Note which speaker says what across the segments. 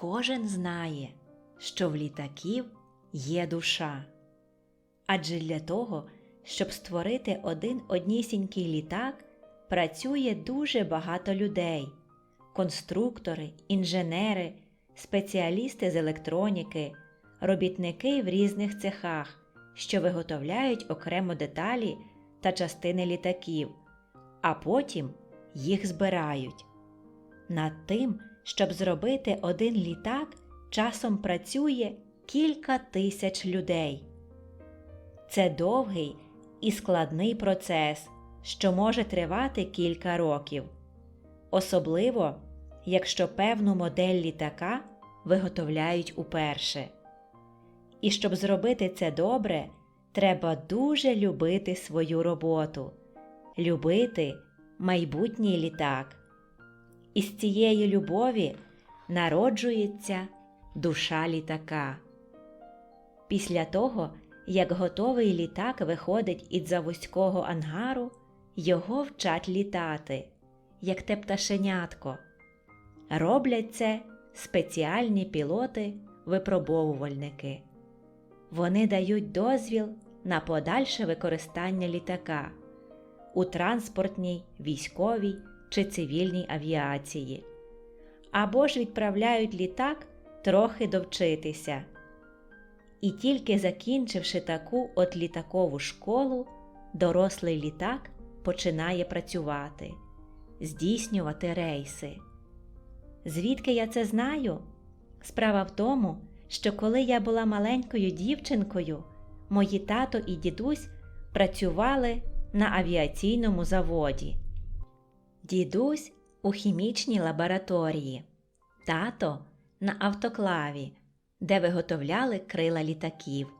Speaker 1: Кожен знає, що в літаків є душа. Адже для того, щоб створити один однісінький літак, працює дуже багато людей: конструктори, інженери, спеціалісти з електроніки, робітники в різних цехах, що виготовляють окремо деталі та частини літаків, а потім їх збирають. Над тим, щоб зробити один літак, часом працює кілька тисяч людей. Це довгий і складний процес, що може тривати кілька років, особливо якщо певну модель літака виготовляють уперше. І щоб зробити це добре, треба дуже любити свою роботу, любити майбутній літак. Із цієї любові народжується душа літака. Після того, як готовий літак виходить із завузького ангару, його вчать літати, як те пташенятко. Роблять це спеціальні пілоти-випробовувальники. Вони дають дозвіл на подальше використання літака у транспортній, військовій чи цивільній авіації, або ж відправляють літак трохи довчитися. І тільки закінчивши таку от літакову школу, дорослий літак починає працювати, здійснювати рейси. Звідки я це знаю? Справа в тому, що коли я була маленькою дівчинкою, мої тато і дідусь працювали на авіаційному заводі. Дідусь у хімічній лабораторії, тато на автоклаві, де виготовляли крила літаків.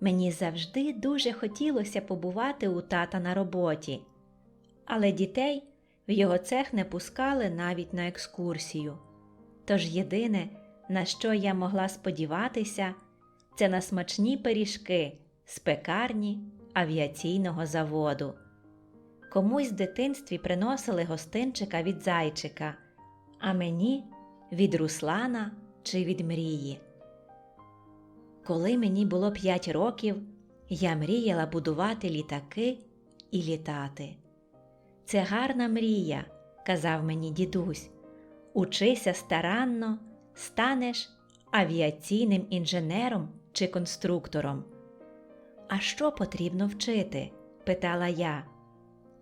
Speaker 1: Мені завжди дуже хотілося побувати у тата на роботі, але дітей в його цех не пускали навіть на екскурсію. Тож єдине, на що я могла сподіватися, це на смачні пиріжки з пекарні авіаційного заводу. Комусь в дитинстві приносили гостинчика від зайчика, а мені від Руслана чи від мрії. Коли мені було 5 років, я мріяла будувати літаки і літати. Це гарна мрія, казав мені дідусь. Учися старанно, станеш авіаційним інженером чи конструктором. А що потрібно вчити? питала я.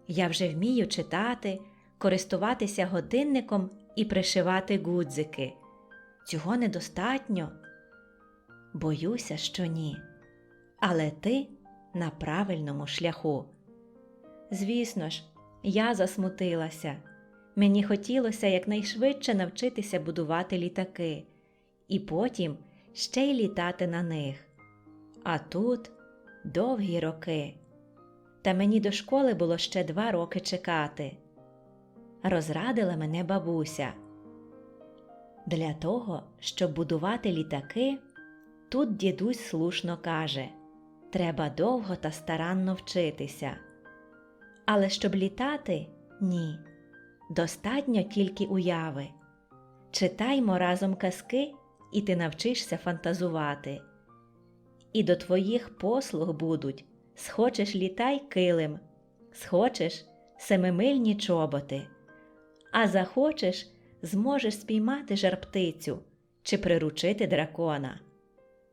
Speaker 1: Я вже вмію читати, користуватися годинником і пришивати гудзики. Цього недостатньо. Боюся, що ні. Але ти на правильному шляху. Звісно ж, я засмутилася. Мені хотілося якнайшвидше навчитися будувати літаки, і потім ще й літати на них. А тут довгі роки. Та мені до школи було ще два роки чекати. Розрадила мене бабуся. Для того, щоб будувати літаки, тут дідусь слушно каже треба довго та старанно вчитися. Але щоб літати ні. Достатньо тільки уяви. Читаймо разом казки, і ти навчишся фантазувати. І до твоїх послуг будуть схочеш літай килим, схочеш семимильні чоботи, а захочеш зможеш спіймати жарптицю чи приручити дракона,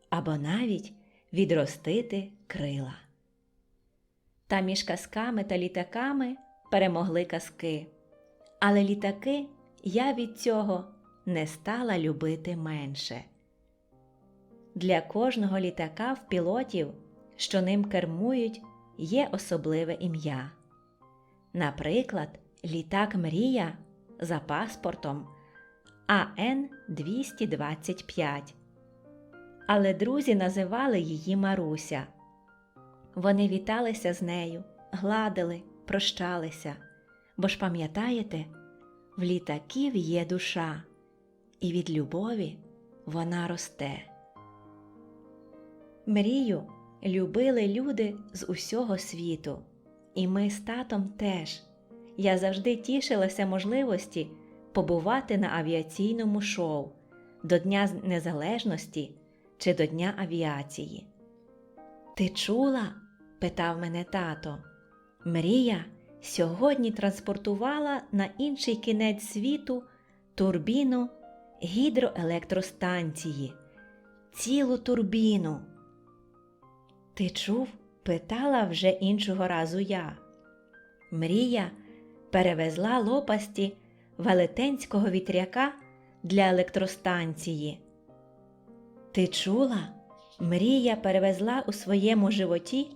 Speaker 1: або навіть відростити крила. Та між казками та літаками перемогли казки. Але літаки я від цього не стала любити менше. Для кожного літака в пілотів, що ним кермують, є особливе ім'я. Наприклад, літак Мрія за паспортом АН 225. Але друзі називали її Маруся. Вони віталися з нею, гладили, прощалися. Бо ж пам'ятаєте, в літаків є душа, і від любові вона росте. Мрію любили люди з усього світу, і ми з татом теж. Я завжди тішилася можливості побувати на авіаційному шоу, до Дня Незалежності чи до Дня авіації. Ти чула? питав мене тато. Мрія сьогодні транспортувала на інший кінець світу турбіну гідроелектростанції, цілу турбіну. Ти чув? питала вже іншого разу я. Мрія перевезла лопасті велетенського вітряка для електростанції. Ти чула? Мрія перевезла у своєму животі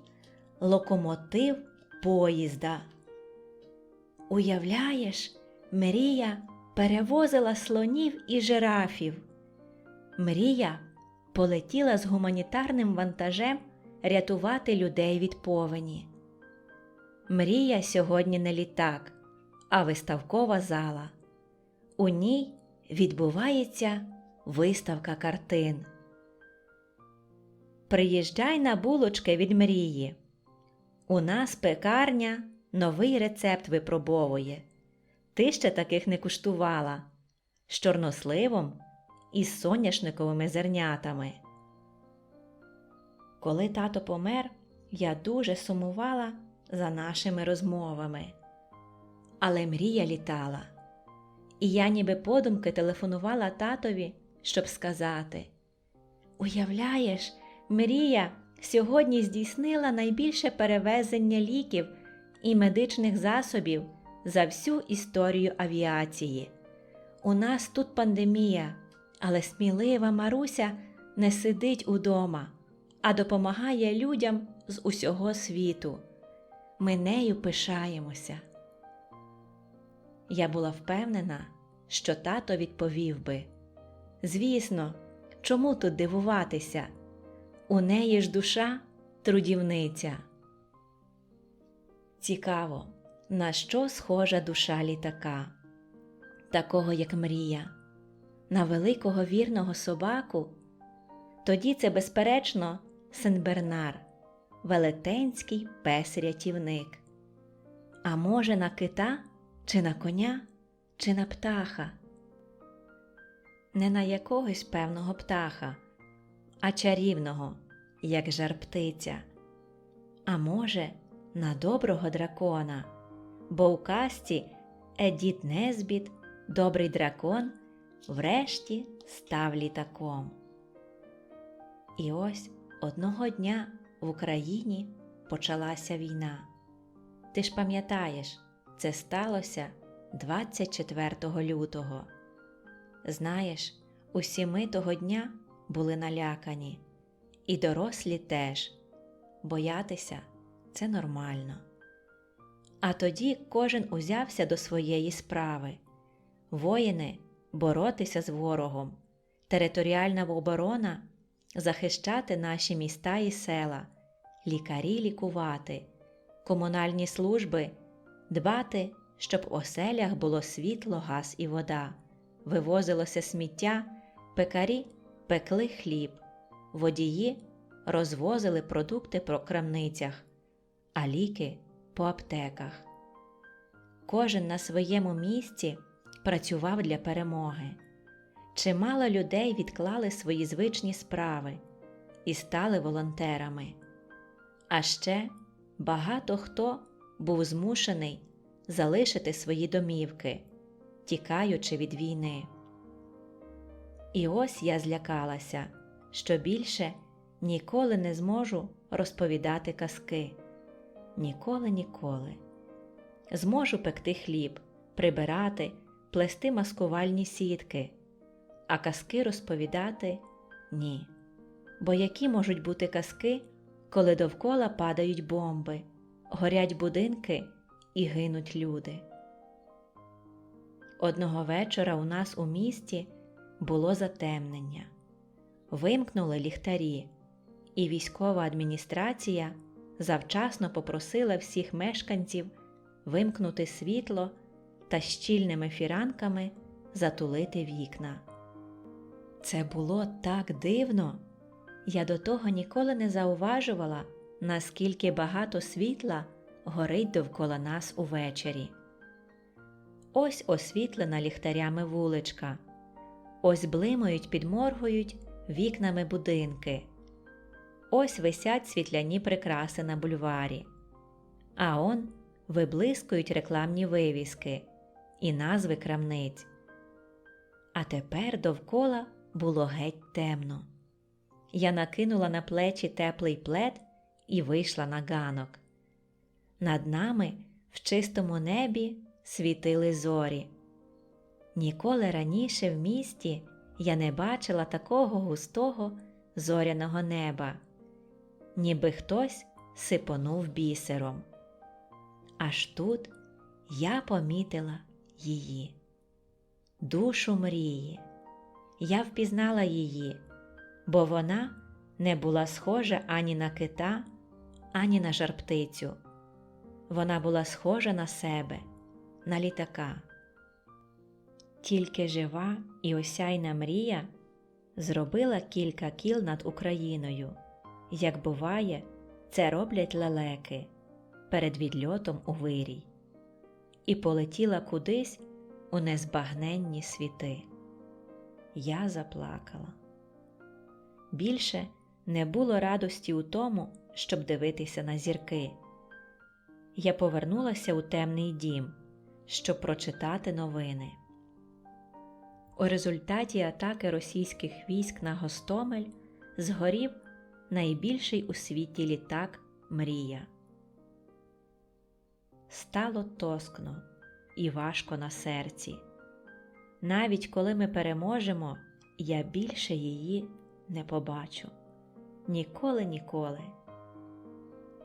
Speaker 1: локомотив поїзда. Уявляєш, Мрія перевозила слонів і жирафів. Мрія полетіла з гуманітарним вантажем рятувати людей від повені. Мрія сьогодні не літак, а виставкова зала. У ній відбувається виставка картин. Приїжджай на булочки від мрії. У нас пекарня новий рецепт випробовує. Ти ще таких не куштувала з чорносливом і з соняшниковими зернятами. Коли тато помер, я дуже сумувала за нашими розмовами. Але мрія літала, і я ніби подумки телефонувала татові, щоб сказати: Уявляєш, мрія сьогодні здійснила найбільше перевезення ліків і медичних засобів за всю історію авіації. У нас тут пандемія, але смілива Маруся не сидить удома, а допомагає людям з усього світу. Ми нею пишаємося. Я була впевнена, що тато відповів би Звісно, чому тут дивуватися? У неї ж душа трудівниця. Цікаво, на що схожа душа літака, такого як мрія, на великого вірного собаку. Тоді це, безперечно, Сен-Бернар, велетенський пес-рятівник. А може, на кита, чи на коня, чи на птаха? Не на якогось певного птаха, а чарівного, як жар птиця. А може, на доброго дракона, бо у касті Едіт Незбіт, добрий дракон, врешті став літаком. І ось одного дня в Україні почалася війна. Ти ж пам'ятаєш, це сталося 24 лютого. Знаєш, усі ми того дня були налякані, і дорослі теж боятися це нормально. А тоді кожен узявся до своєї справи воїни боротися з ворогом, територіальна оборона захищати наші міста і села, лікарі лікувати, комунальні служби дбати, щоб в оселях було світло, газ і вода, вивозилося сміття, пекарі пекли хліб, водії розвозили продукти по крамницях, а ліки по аптеках. Кожен на своєму місці працював для перемоги. Чимало людей відклали свої звичні справи і стали волонтерами. А ще багато хто був змушений залишити свої домівки, тікаючи від війни. І ось я злякалася, що більше ніколи не зможу розповідати казки. Ніколи, ніколи. Зможу пекти хліб, прибирати, плести маскувальні сітки, а казки розповідати ні. Бо які можуть бути казки, коли довкола падають бомби, горять будинки і гинуть люди. Одного вечора у нас у місті було затемнення. Вимкнули ліхтарі, і військова адміністрація завчасно попросила всіх мешканців вимкнути світло та щільними фіранками затулити вікна. Це було так дивно. Я до того ніколи не зауважувала, наскільки багато світла горить довкола нас увечері. Ось освітлена ліхтарями вуличка, Ось блимають, підморгують вікнами будинки. Ось висять світляні прикраси на бульварі. А он виблискують рекламні вивіски і назви крамниць. А тепер довкола було геть темно. Я накинула на плечі теплий плед і вийшла на ганок. Над нами в чистому небі світили зорі. Ніколи раніше в місті я не бачила такого густого зоряного неба, ніби хтось сипонув бісером. Аж тут я помітила її, душу мрії. Я впізнала її, бо вона не була схожа ані на кита, ані на жарптицю. Вона була схожа на себе, на літака. Тільки жива і осяйна мрія зробила кілька кіл над Україною. Як буває, це роблять лелеки перед відльотом у вирій, і полетіла кудись у незбагненні світи. Я заплакала. Більше не було радості у тому, щоб дивитися на зірки. Я повернулася у темний дім, щоб прочитати новини. У результаті атаки російських військ на Гостомель згорів найбільший у світі літак Мрія. Стало тоскно і важко на серці. Навіть коли ми переможемо, я більше її не побачу. Ніколи, ніколи.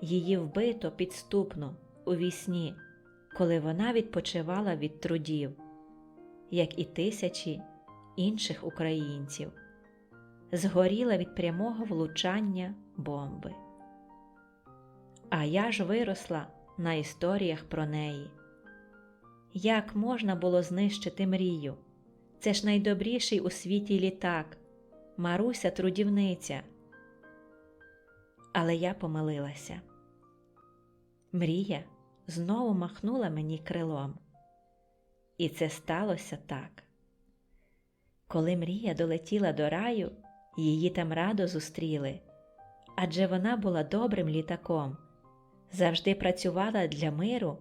Speaker 1: Її вбито підступно у вісні, коли вона відпочивала від трудів, як і тисячі інших українців, згоріла від прямого влучання бомби. А я ж виросла на історіях про неї. Як можна було знищити мрію? Це ж найдобріший у світі літак, Маруся трудівниця. Але я помилилася. Мрія знову махнула мені крилом. І це сталося так. Коли мрія долетіла до раю, її там радо зустріли, адже вона була добрим літаком, завжди працювала для миру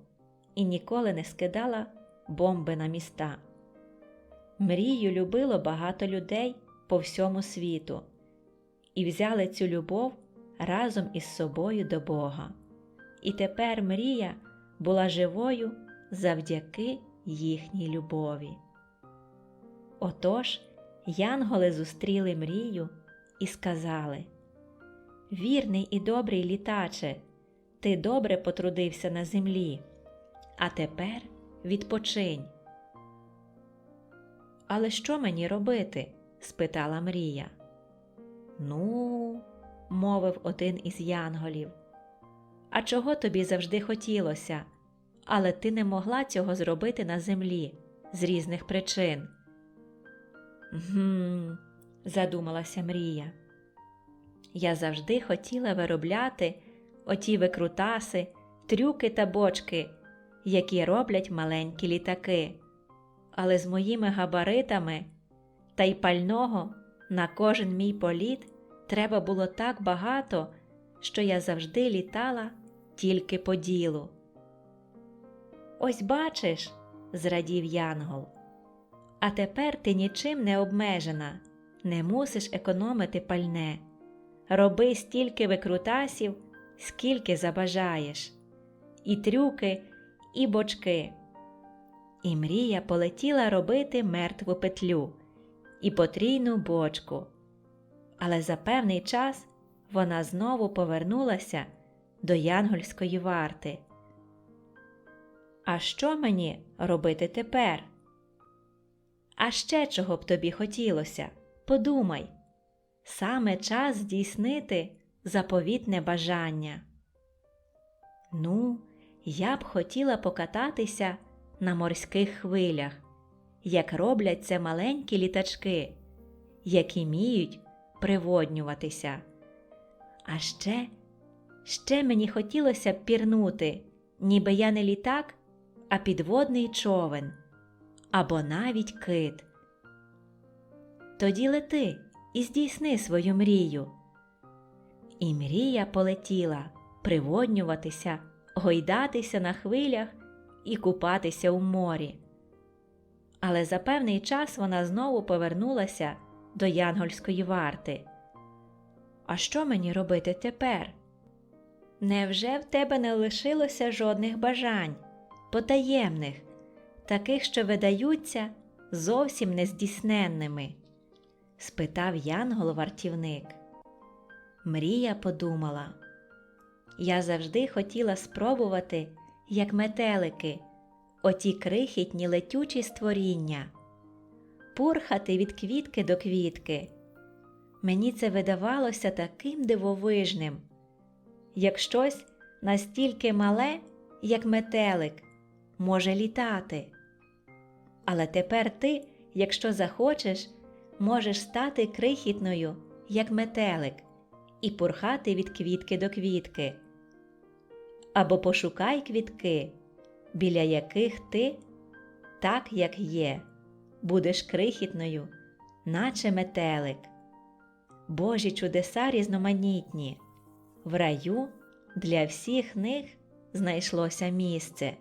Speaker 1: і ніколи не скидала бомби на міста. Мрію любило багато людей по всьому світу і взяли цю любов разом із собою до Бога. І тепер мрія була живою завдяки їхній любові. Отож, янголи зустріли мрію і сказали Вірний і добрий літаче, ти добре потрудився на землі, а тепер відпочинь. Але що мені робити? спитала Мрія. Ну, мовив один із янголів. А чого тобі завжди хотілося, але ти не могла цього зробити на землі з різних причин. Гм, задумалася Мрія. Я завжди хотіла виробляти оті викрутаси, трюки та бочки, які роблять маленькі літаки, але з моїми габаритами та й пального на кожен мій політ треба було так багато, що я завжди літала тільки по ділу. Ось бачиш, зрадів Янгол. А тепер ти нічим не обмежена, не мусиш економити пальне. Роби стільки викрутасів, скільки забажаєш, і трюки, і бочки. І мрія полетіла робити мертву петлю і потрійну бочку. Але за певний час вона знову повернулася до янгольської варти. А що мені робити тепер? А ще чого б тобі хотілося? Подумай саме час здійснити заповітне бажання. Ну, я б хотіла покататися на морських хвилях, як роблять це маленькі літачки, які вміють приводнюватися. А ще, ще мені хотілося б пірнути, ніби я не літак, а підводний човен або навіть кит. Тоді лети і здійсни свою мрію. І мрія полетіла приводнюватися, гойдатися на хвилях і купатися у морі. Але за певний час вона знову повернулася до янгольської варти. А що мені робити тепер? Невже в тебе не лишилося жодних бажань, потаємних, таких, що видаються зовсім нездійсненними? спитав янгол-вартівник. Мрія подумала. Я завжди хотіла спробувати, як метелики, оті крихітні летючі створіння, пурхати від квітки до квітки. Мені це видавалося таким дивовижним, як щось настільки мале, як метелик, може літати. Але тепер ти, якщо захочеш, можеш стати крихітною, як метелик, і пурхати від квітки до квітки. Або пошукай квітки, біля яких ти, так як є, будеш крихітною, наче метелик. Божі чудеса різноманітні. В раю для всіх них знайшлося місце.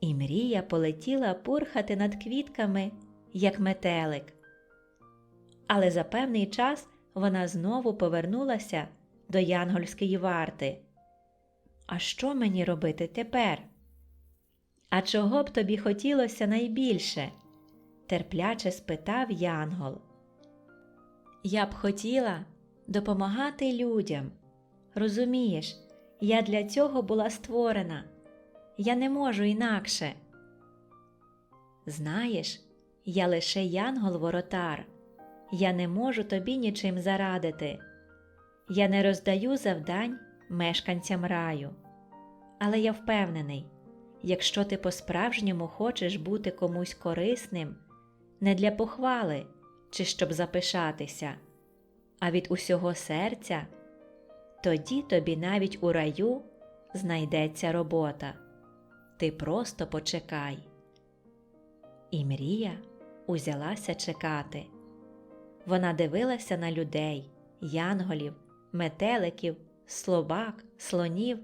Speaker 1: І мрія полетіла пурхати над квітками, як метелик. Але за певний час вона знову повернулася до янгольської варти. А що мені робити тепер? А чого б тобі хотілося найбільше? терпляче спитав Янгол. Я б хотіла допомагати людям. Розумієш, я для цього була створена. Я не можу інакше. Знаєш, я лише янгол-воротар. Я не можу тобі нічим зарадити. Я не роздаю завдань мешканцям раю. Але я впевнений, якщо ти по-справжньому хочеш бути комусь корисним, не для похвали чи щоб запишатися, а від усього серця, тоді тобі навіть у раю знайдеться робота. Ти просто почекай. І мрія узялася чекати. Вона дивилася на людей, янголів, метеликів, слобак, слонів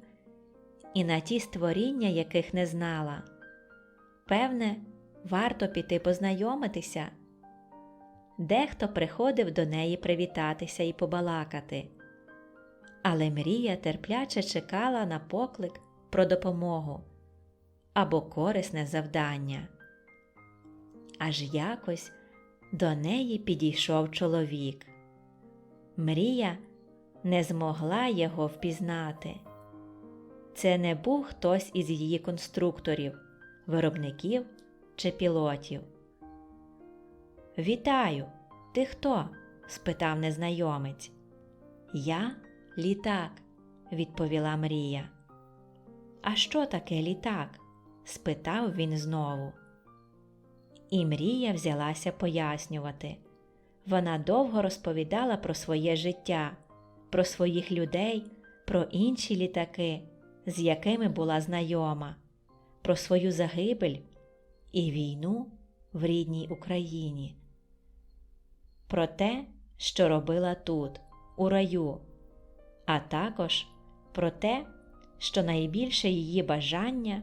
Speaker 1: і на ті створіння, яких не знала. Певне, варто піти познайомитися. Дехто приходив до неї привітатися і побалакати. Але мрія терпляче чекала на поклик про допомогу або корисне завдання. Аж якось до неї підійшов чоловік. Мрія не змогла його впізнати. Це не був хтось із її конструкторів, виробників чи пілотів. Вітаю, ти хто? спитав незнайомець. Я літак, відповіла Мрія. А що таке літак? спитав він знову. І Мрія взялася пояснювати. Вона довго розповідала про своє життя, про своїх людей, про інші літаки, з якими була знайома, про свою загибель і війну в рідній Україні, про те, що робила тут, у раю, а також про те, що найбільше її бажання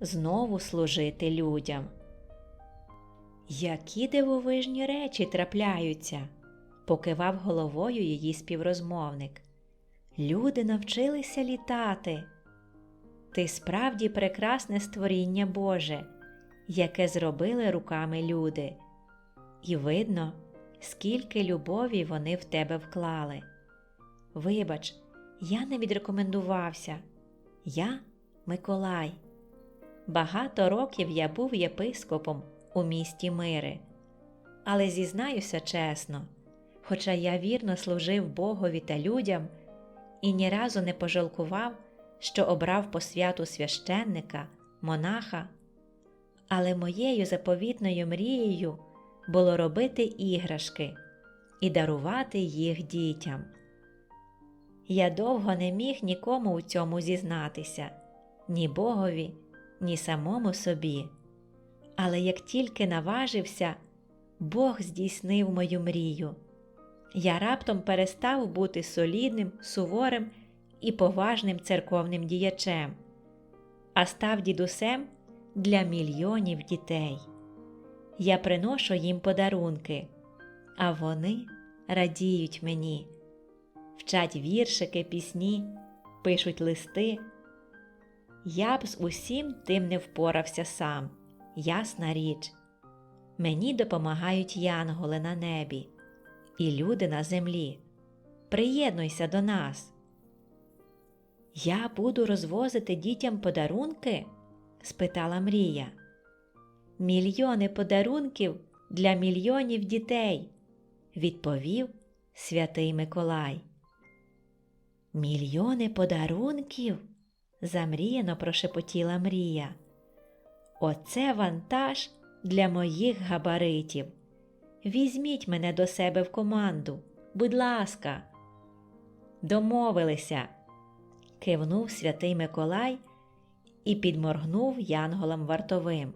Speaker 1: знову служити людям. Які дивовижні речі трапляються, покивав головою її співрозмовник. Люди навчилися літати. Ти справді прекрасне створіння Боже, яке зробили руками люди, і видно, скільки любові вони в тебе вклали. Вибач, я не відрекомендувався. Я Миколай. Багато років я був єпископом у місті Мири. Але зізнаюся чесно, хоча я вірно служив Богові та людям і ні разу не пожалкував, що обрав по святу священника, монаха, але моєю заповітною мрією було робити іграшки і дарувати їх дітям. Я довго не міг нікому у цьому зізнатися, ні Богові, ні самому собі. Але як тільки наважився, Бог здійснив мою мрію. Я раптом перестав бути солідним, суворим і поважним церковним діячем, а став дідусем для мільйонів дітей. Я приношу їм подарунки, а вони радіють мені, вчать віршики, пісні, пишуть листи. Я б з усім тим не впорався сам, ясна річ. Мені допомагають янголи на небі і люди на землі. Приєднуйся до нас. Я буду розвозити дітям подарунки? спитала Мрія. Мільйони подарунків для мільйонів дітей, відповів святий Миколай. Мільйони подарунків? замріяно прошепотіла Мрія. Оце вантаж для моїх габаритів. Візьміть мене до себе в команду, будь ласка. Домовилися, кивнув святий Миколай і підморгнув янголам вартовим.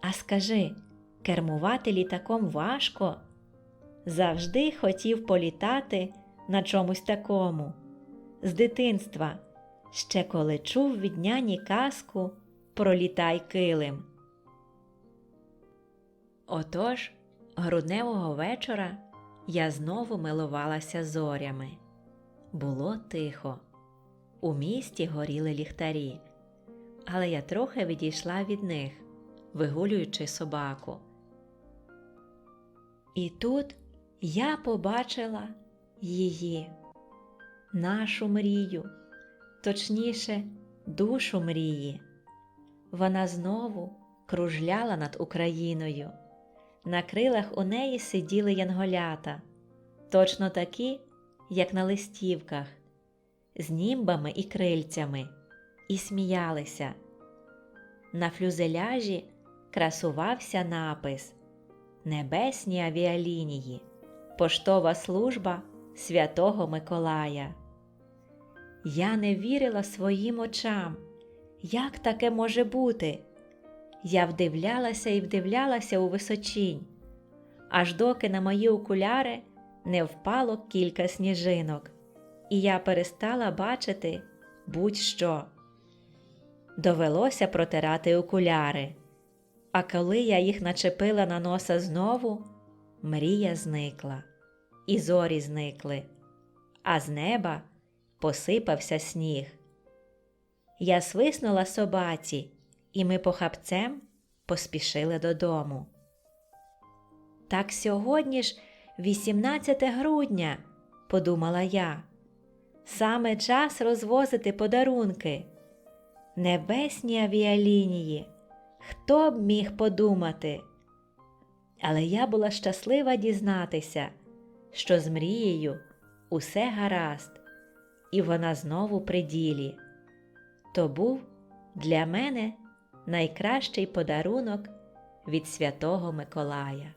Speaker 1: А скажи, кермувати літаком важко? Завжди хотів політати на чомусь такому. З дитинства, ще коли чув від няні казку Пролітай килим. Отож, грудневого вечора я знову милувалася зорями. Було тихо. У місті горіли ліхтарі, але я трохи відійшла від них, вигулюючи собаку. І тут я побачила її, нашу мрію, точніше, душу мрії. Вона знову кружляла над Україною. На крилах у неї сиділи янголята, точно такі, як на листівках, з німбами і крильцями, і сміялися. На флюзеляжі красувався напис Небесні авіалінії, поштова служба Святого Миколая. Я не вірила своїм очам. Як таке може бути? Я вдивлялася і вдивлялася у височінь, аж доки на мої окуляри не впало кілька сніжинок, і я перестала бачити будь-що. Довелося протирати окуляри, а коли я їх начепила на носа знову, мрія зникла, і зорі зникли, а з неба посипався сніг. Я свиснула собаці, і ми похапцем поспішили додому. Так сьогодні ж 18 грудня, подумала я, саме час розвозити подарунки. Небесні авіалінії, хто б міг подумати? Але я була щаслива дізнатися, що з мрією усе гаразд, і вона знову при ділі. То був для мене найкращий подарунок від Святого Миколая.